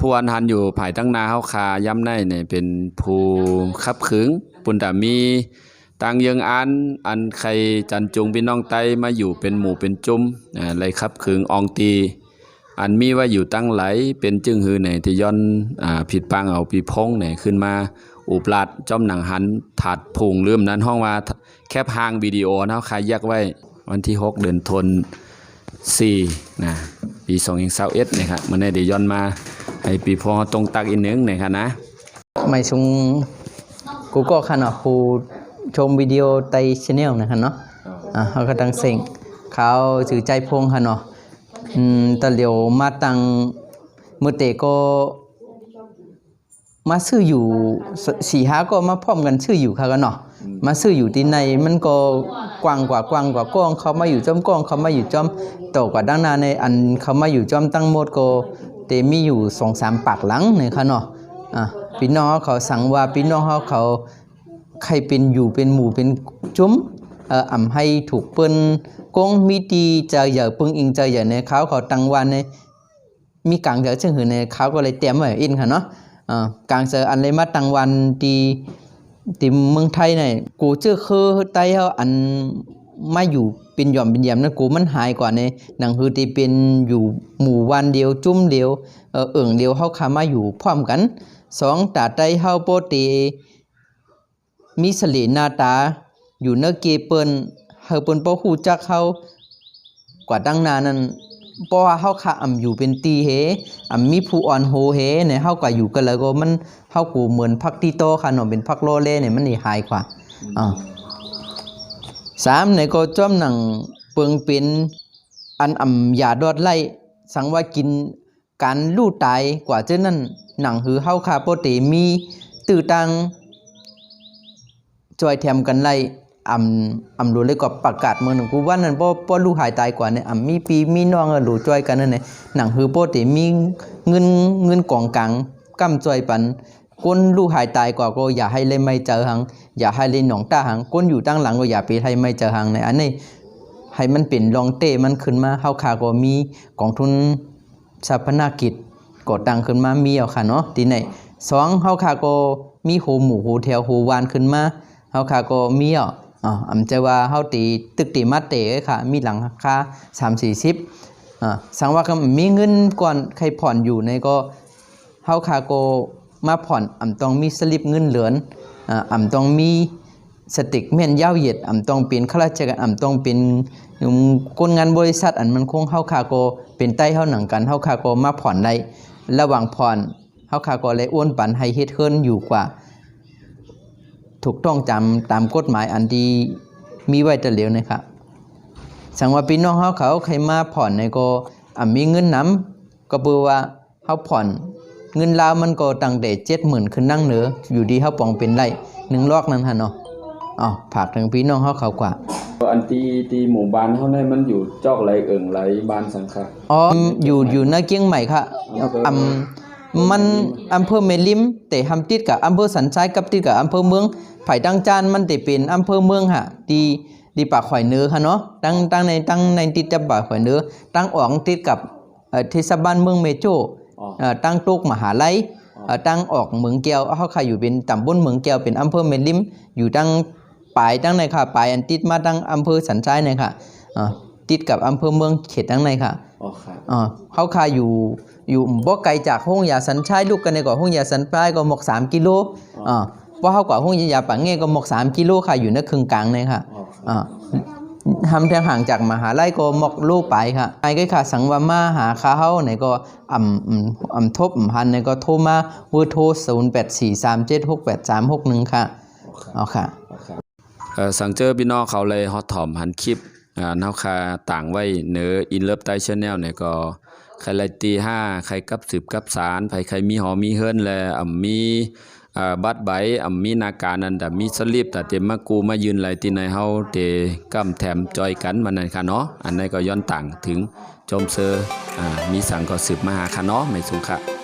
ผู้อันหันอยู่ภายตั้งนาเฮาคาย้ำในเนี่ยเป็นผู้ขับขึงปุนดามีตังเยิงอันอันใครจันจุงพี่น้องไตมาอยู่เป็นหมู่เป็นจุ้มอ่าเลยขับขึงอองตี อันมีว่าอยู่ตั้งไหลเป็นจึงหือเนี่ยที่ย้อนอ่าผิดปังเอาปีพงเนี่ยขึ้นมาอุปราดจอมหนังหันถาดพุงลืมนั้นห้องว่าแคบหางวิดีโอนะคาแยกไว้ วันที่ 6 เดือนธันสี่นะ ปี2021นะครับมันได้ได้ย้อนมาให้ปีพอตรงตักอีกหนึงนะครับนะไม่ชงกูก็ขนาดผู้ชมวิดีโอไตชแนลนะครับเนาะอ่าเขาก็ตั้งเซ็งเขาถือใจพงค่ะเนาะอืมแตะเหลียวมาตังมือเตะก็มาซื้ออยู่สสี่ห้าก็มาพร้อมกันซื้ออยู่ค่ะกันเนาะ มาซื้ออยู่ที่ในมันก็กว้างกว่ากว้างกว่ากล้องเขามาอยู่จอมกล้องเขามาอยู่จอมโตกว่าด้านหน้าในอันเขามาอยู่จอมตั้งหมดก็เตมีอยู่สองสามปากหลังเนี่ยค่ะเนาะอะพี่น้องเขาสั่งว่าพี่น้องเขาเขาใครเป็นอยู่เป็นหมู่เป็นจุ้มเอ่ออ่ำให้ถูกเปิ้นกงมีตีจะอย่าปึงอิงจะอย่าในเขาเขาตั้งวันในมีกลางเดือเชิงหือในเขาก็เลยเตรียมไว้อินค่ะเนาะอ่ากลางเจออันเลยมาตั้งวันตี ตีเมืองไทยเนี่ยกูเจอคือไตเฮาอันมาอยู่เป็นหย่อมเป็นแยมนะกูมันหายกว่าในหนังคือตีเป็นอยู่หมู่วันเดียวจุ้มเดียวเออเอิ่งเดียวเฮาขามาอยู่พร้อมกันสองตาไตเฮาโปตีมีสลีหน้าตาอยู่เนื้อเกเปิ้นเฮาเปิ้นบ่ฮู้จักเฮากว่าตั้งนานนั้น เพราะว่าเฮาค่ะอำอยู่เป็นตีเฮอ่ำมีผู้อ่อนโหเฮเนี่ยเฮาก็อยู่กันแล้วก็มันเฮากูเหมือนพักที่โตค่ะเนาะเป็นพักโลเลเนี่ยมันนี่หายกว่าอ่าสามเนี่ยก็จ้อมหนังเปิงเป็นอันอ่ำยาดอดไล่สังว่ากินการลู่ตายกว่าเจ้านั้นหนังหือเฮาค่ะปกติมีตื้อตังจอยแถมกันไล่ อำอำรู้เลยก็ประกาศเมืองหนึ่งกูว่านั่นบ่บ่รู้หายตายกว่าเนี่ยอำมีปีมีน้องอะรู้จอยกันนั่นแหละหนังฮือโปติมีเงินเงินกองกลางกำจอยปันคนรู้หายตายกว่าก็อย่าให้เลยไม่เจอหังอย่าให้เลยหนองตาหังคนอยู่ตั้งหลังก็อย่าไปให้ไม่เจอหังในอันนี้ให้มันเป็นรองเต้มันขึ้นมาเฮาคาก็มีกองทุนชาพนากิจก่อตั้งขึ้นมามีเอาค่ะเนาะทีไหนสองเฮาคาก็มีโฮหมู่โฮแถวโฮวานขึ้นมาเฮาค่ะก็มีอะ อ่าอำจะว่าเฮาตีตึกตีมาเตะค่ะ มีหลังค่า3 40อ่าสังว่าก็มีเงินก่อนใครผ่อนอยู่ในก็เฮาค่ะก็มาผ่อนอำต้องมีสลิปเงินเหลือนอ่าอำต้องมีสติกเม่นยาวเหยียดอำต้องเป็นข้าราชการอำต้องเป็นคนงานบริษัทอันมันคงเฮาค่ะก็เป็นใต้เฮาหนังกันเฮาค่ะก็มาผ่อนได้ระหว่างผ่อนเฮาค่ะก็เลยอ้วนปันให้เฮ็ดเฮิรนอยู่กว่า ถูกต้องจำตามกฎหมายอันที่มีไว้แต่เหลียวนะครับสังว่าพี่น้องเขาเขาใครมาผ่อนในก็อะมีเงินน้ำก็เปือว่าเขาผ่อนเงินลาวมันก็ตั้งแต่เจ็ดหมื่นขึ้นนั่งเหนืออยู่ดีเขาปองเป็นไรหนึ่งลอกนั้นฮะเนาะอ๋อผากถึงพี่น้องเขาเขากว่าอันตีตีหมู่บ้านเฮาในมันอยู่จอกไหลเอิงไหลบ้านสังขะอ๋ออยู่อยู่หน้าเกียงใหม่ค่ะอำเภออำ มันอำเภอเมลิมแต่ทำติดกับอำเภอสันทรายกับติดกับอำเภอเมืองไผ่ดังจานมันแต่เป็นอำเภอเมืองค่ะดีดีปากข่อยเนื้อค่ะเนาะตั้งตั้งในตั้งในติดกับปากข่อยเนื้อตั้งออกติดกับเอ่อเทศบาลเมืองเมโจอ๋อเอ่อตั้งตุกมหาลัยเอ่อตั้งออกเมืองแก้วเขาค่ะอยู่เป็นตำบลเมืองแก้วเป็นอำเภอเมลิม อยู่ตั้งปลายตั้งในค่ะปลายอันติดมาตั้งอำเภอสันทรายในค่ะอ่าติดกับอำเภอเมืองเขตตั้งในค่ะอ๋อครับอ่าเขาคาอยู่ อยู่บ่ไกลจากห้องยาสันชายลูกกันในก่อห้องยาสันปลายก็หมกสามกิโลอ่าเพราะเขากว่าห้องยาปังเง่ก็หมกสามกิโลค่ะอยู่ในครึ่งกลางเลยค่ะอ๋อครับอ่าทำทางห่างจากมหาลัยก็หมกโลไปค่ะไอ้ก็ค่ะสังว่ามาหาเขาเฮาในก็อ่ำอืมอ่ำทบอ่ำพันในก็โทรมาเบอร์โทร0 8 4 3 7 6 8 3 6 1ค่ะอ๋อครับเอาค่ะเอ่อสังเจอพี่น้องเขาเลยฮอตถอมหันคลิปอ่าเฮาคาต่างไว้เหนืออินเลิฟไตชแนลเนี่ยก็ ใครไลตีห้าใครกับสืบกับสารไผใครมีหอมีเฮิรนแลอ่ำมีบัตรใบอ่ำมีนาการนันแต่มีสลิปแต่เต็มมากูมายืนไหลตีในเฮาเตกำแถมจอยกันมันนั่นค่ะเนาะอันนั้นก็ย้อนต่างถึงโจมเซอร์มีสังก็สืบมาหาค่ะเนาะไม่สูงค่ะ